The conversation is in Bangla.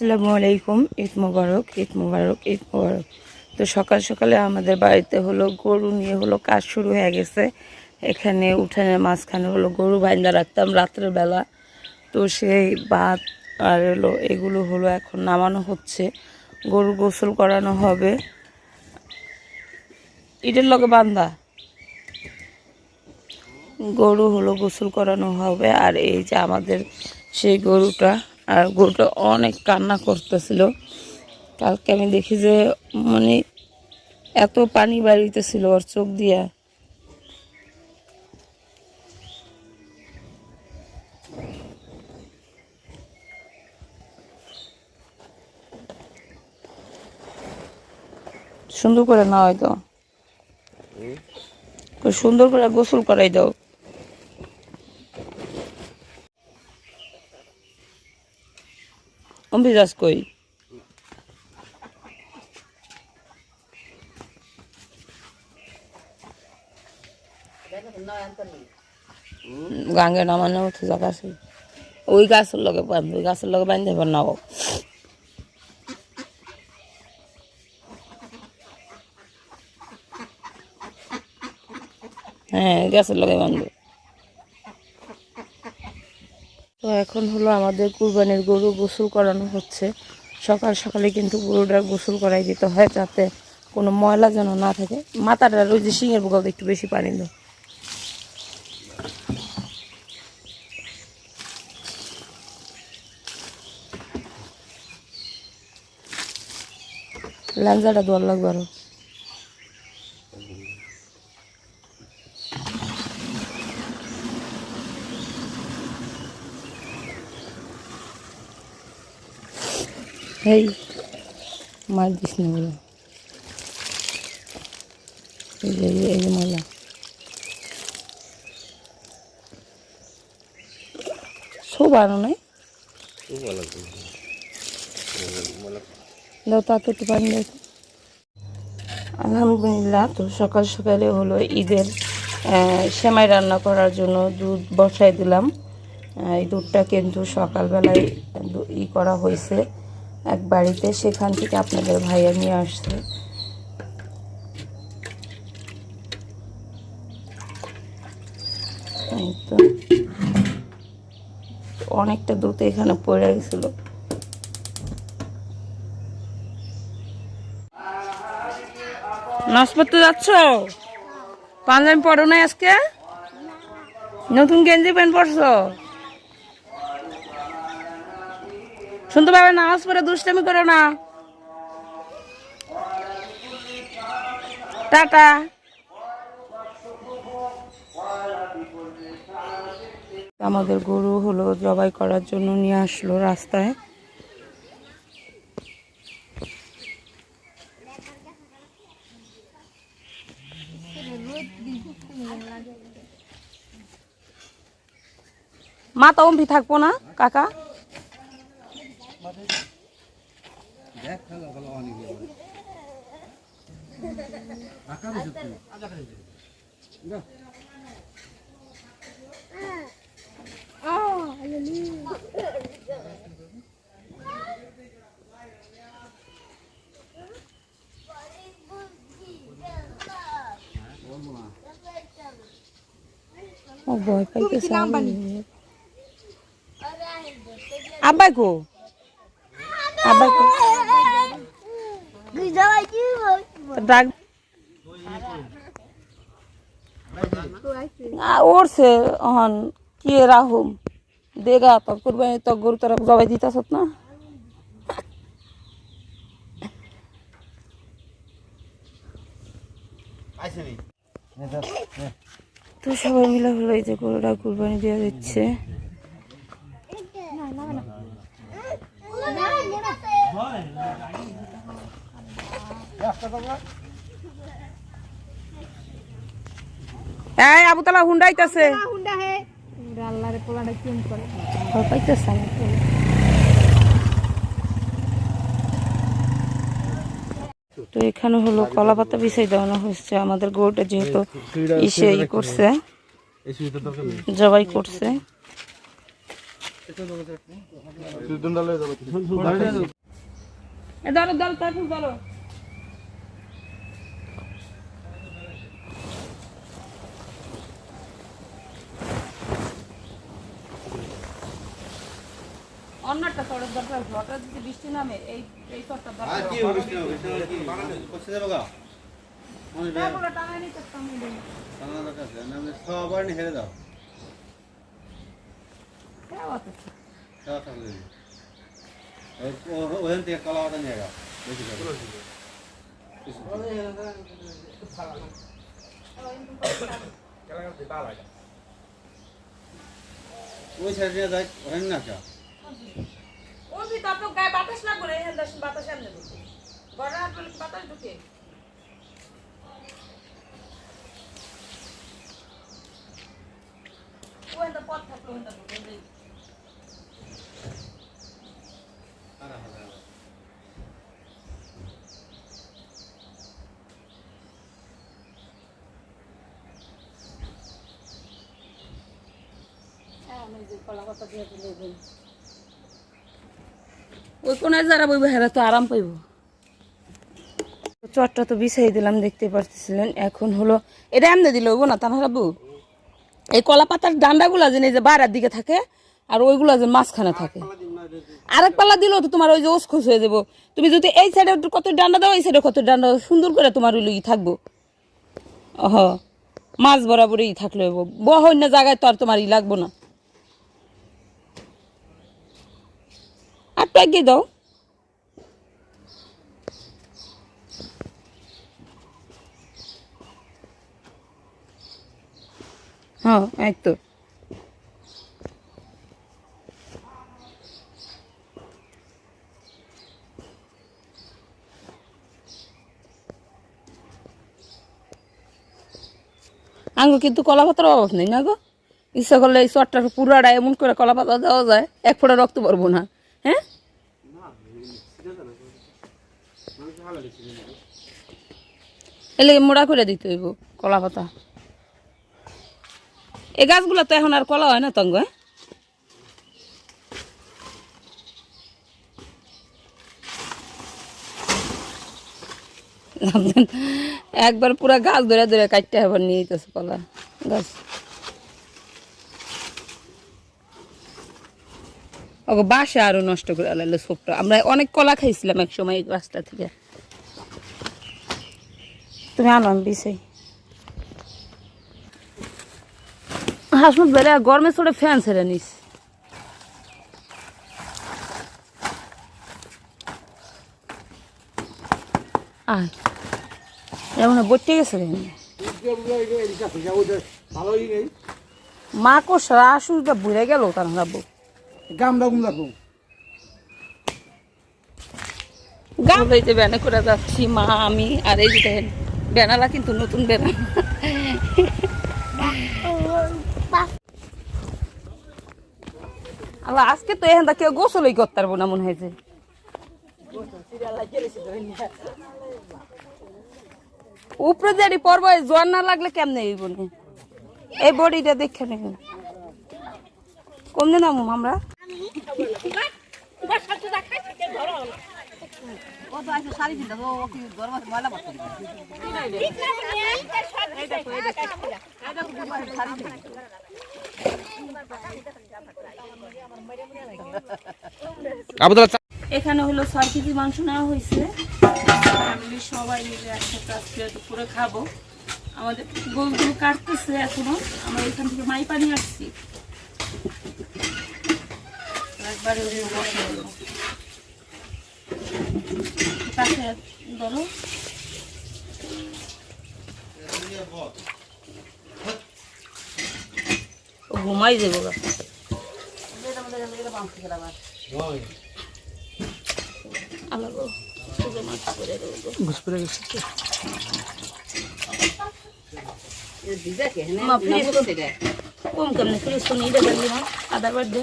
আসসালামু আলাইকুম, ঈদ মুবারক ঈদ মুবারক ঈদ মুবারক। তো সকাল সকালে আমাদের বাড়িতে হলো গরু নিয়ে হলো কাজ শুরু হয়ে গেছে। এখানে উঠানের মাঝখানে হলো গরু বাইন্দা রাখতাম রাত্রের বেলা। তো সেই ভাত আর হলো এগুলো হলো এখন নামানো হচ্ছে। গরু গোসল করানো হবে। ইটের লগে বান্ধা গরু হলো গোসল করানো হবে। আর এই যে আমাদের সেই গরুটা আর গরুটা অনেক কান্না করতেছিল। কালকে আমি দেখি যে মানে এত পানি বাড়িতেছিল ওর চোখ দিয়া। সুন্দর করে না হয়তো সুন্দর করে গোসল করাই দাও। অম্বিজাজ কই। গাঙ্গে নামানোর মতো জায়গা আছে। ওই গাছের লগে ওই গাছের লগে পার নাও হ্যাঁ গাছের লগে বাঁধবো। তো এখন হলো আমাদের কুরবানির গরু গোসল করানো হচ্ছে। সকাল সকালে কিন্তু গরুটার গোসল করাই দিতে হয় যাতে কোনো ময়লা যেন না থাকে। মাথাটার ওই যে শিঙের বোকাল একটু বেশি পানি দাও ল্যাঞ্জাটা দোয়ার লাগবে আরও। এই মার দিস না বলে। এই যে এই যে- সব আনো নাই? দাও তাতে একটু পানি দাও। তো। আলহামদুলিল্লাহ তো সকাল সকালে হলো ঈদের সেমাই রান্না করার জন্য দুধ বসাই দিলাম। এই দুধটা কিন্তু সকালবেলায় ই করা হয়েছে। এক বাড়িতে, সেখান থেকে আপনাদের ভাইয়া নিয়ে আসছে। অনেকটা দুধ এখানে পড়ে গেছিল। নাচ পড়তে যাচ্ছ? পাঞ্জাবি পরো নাই আজকে? নতুন গেঞ্জি প্যান্ট পরছো? শুনতে পাবে নামাজ পড়ে দুষ্টামি করো না। টাটা। আমাদের গরু হলো জবাই করার জন্য নিয়ে আসলো রাস্তায়। মাথা অম্বি থাকব না, কাকা? ও ভয় পাইতেছে আব্বাই কো আব্বাই কো ডাক আ, ওরছে অহন কি রাহুম দেগা তো কুরবানি তো গরু তোরা জবাই দিতাছ না? তো সবাই মিলে হলো এই যে গরুটা কুরবানি দেওয়া দিচ্ছে। এই আবুতলা হুন্ডাইতেছে। ভয় পাইতেছে তো এখানে হলো কলা পাতা বিছাই দেওয়ানো হচ্ছে আমাদের গরুটা যেহেতু ইসে ই করছে জবাই করছে। এ ধরো ধরো তারপর ধরো অন্যটা চড়ের দরকার হঠাৎ যদি বৃষ্টি নামে এই এই চরটা দরকার কি হবে কৃষ্ণ কৃষ্ণ কি? করছে দেবো গা? মানুষ বেয়া তারপরে টানাই নিতে আমি দিই দরকার আছে। না সবার নি হেরে দাও। কেউ আছে সবার থাকলে ওখান থেকে কলা নিয়ে গা বেশি করে। ওই সাইড যাই। ওখানে না চা ওই ভিতর তো গায়ে বাতাস লাগবে না এখান থেকে বাতাস এমনি ঢুকে। ঘরে হাত বলে বাতাস ঢুকে। ওখানটা পথ থাকল হ্যাঁ, আমি যে কলা পাতা দিয়ে দিলে। ওই কোনায় যারা বইব, হেরা তো আরাম পাইব। চটটা তো বিছাই দিলাম, দেখতে পারতেছিলেন। এখন হলো, এটা এমনি দিলে হইব না তানহারা বউ এই কলা পাতার ডান্ডাগুলা যে এই যে বাইরের দিকে থাকে, আর ওইগুলা যে মাঝখানে থাকে। আরেক পাল্লা দিলেও তো তোমার ওই যে ওসখোস হয়ে যাব। তুমি যদি এই সাইডে কত ডান্ডা দাও, এই সাইডে কত ডান্ডা সুন্দর করে তোমার ওই লুই থাকব। অহ মাছ বরাবরই থাকলে হইব। বহ অন্য জায়গায় তো আর তোমার ই লাগবো না। ট্যাগে দাও হ্যাঁ তো। আঙ্গু কিন্তু কলা পাতার অভাব নেই না গো? ইচ্ছা করলে এই চটটার পুরাটা এমন করে কলা পাতা দেওয়া যায় এক ফোঁটা রক্ত পারব না হ্যাঁ? এলে মোড়া করে দিতে হইব, কলা পাতা। এই গাছগুলো তো এখন আর কলা হয় না তঙ্গ হ্যাঁ? একবার পুরা গাছ ধরে ধরে কাটতে আবার নিয়ে যেতেছে কলা গাছ। ওগো বাসা আরও নষ্ট করে সবটা আমরা অনেক কলা খাইছিলাম এক সময় এই গাছটা থেকে। তুমি আনো আমি বিষয় হাসমত বেড়ে গরমে চড়ে ফ্যান ছেড়ে নিস। আয়। এমন বইতে গেছে রে মা কষা আসুটা বুড়ে গেল তার করে যাচ্ছি মা আমি আর এই যে ব্যানালা কিন্তু নতুন আল্লাহ, আজকে তো এখান কেউ গোসলই করতে পারব না মনে হয়েছে উপরে যে পর্ব জ্বর না লাগলে কেমনে হইব নে? এই বডিটা দেখে নেবেন। কোন দিন আমরা। এখানে হলো ছয় মাংস নেওয়া হয়েছে। সবাই মিলে একসাথে আজকে দুপুরে খাব। আমাদের গরুগুলো কাটতেছে এখনও। আমরা এখান থেকে মাই পানি আসছি। একবারে কাছে ধরো ঘুমাই যাব কম কেমনে ফ্রিজ তো নিয়ে দেবেন আধার বাদ দে।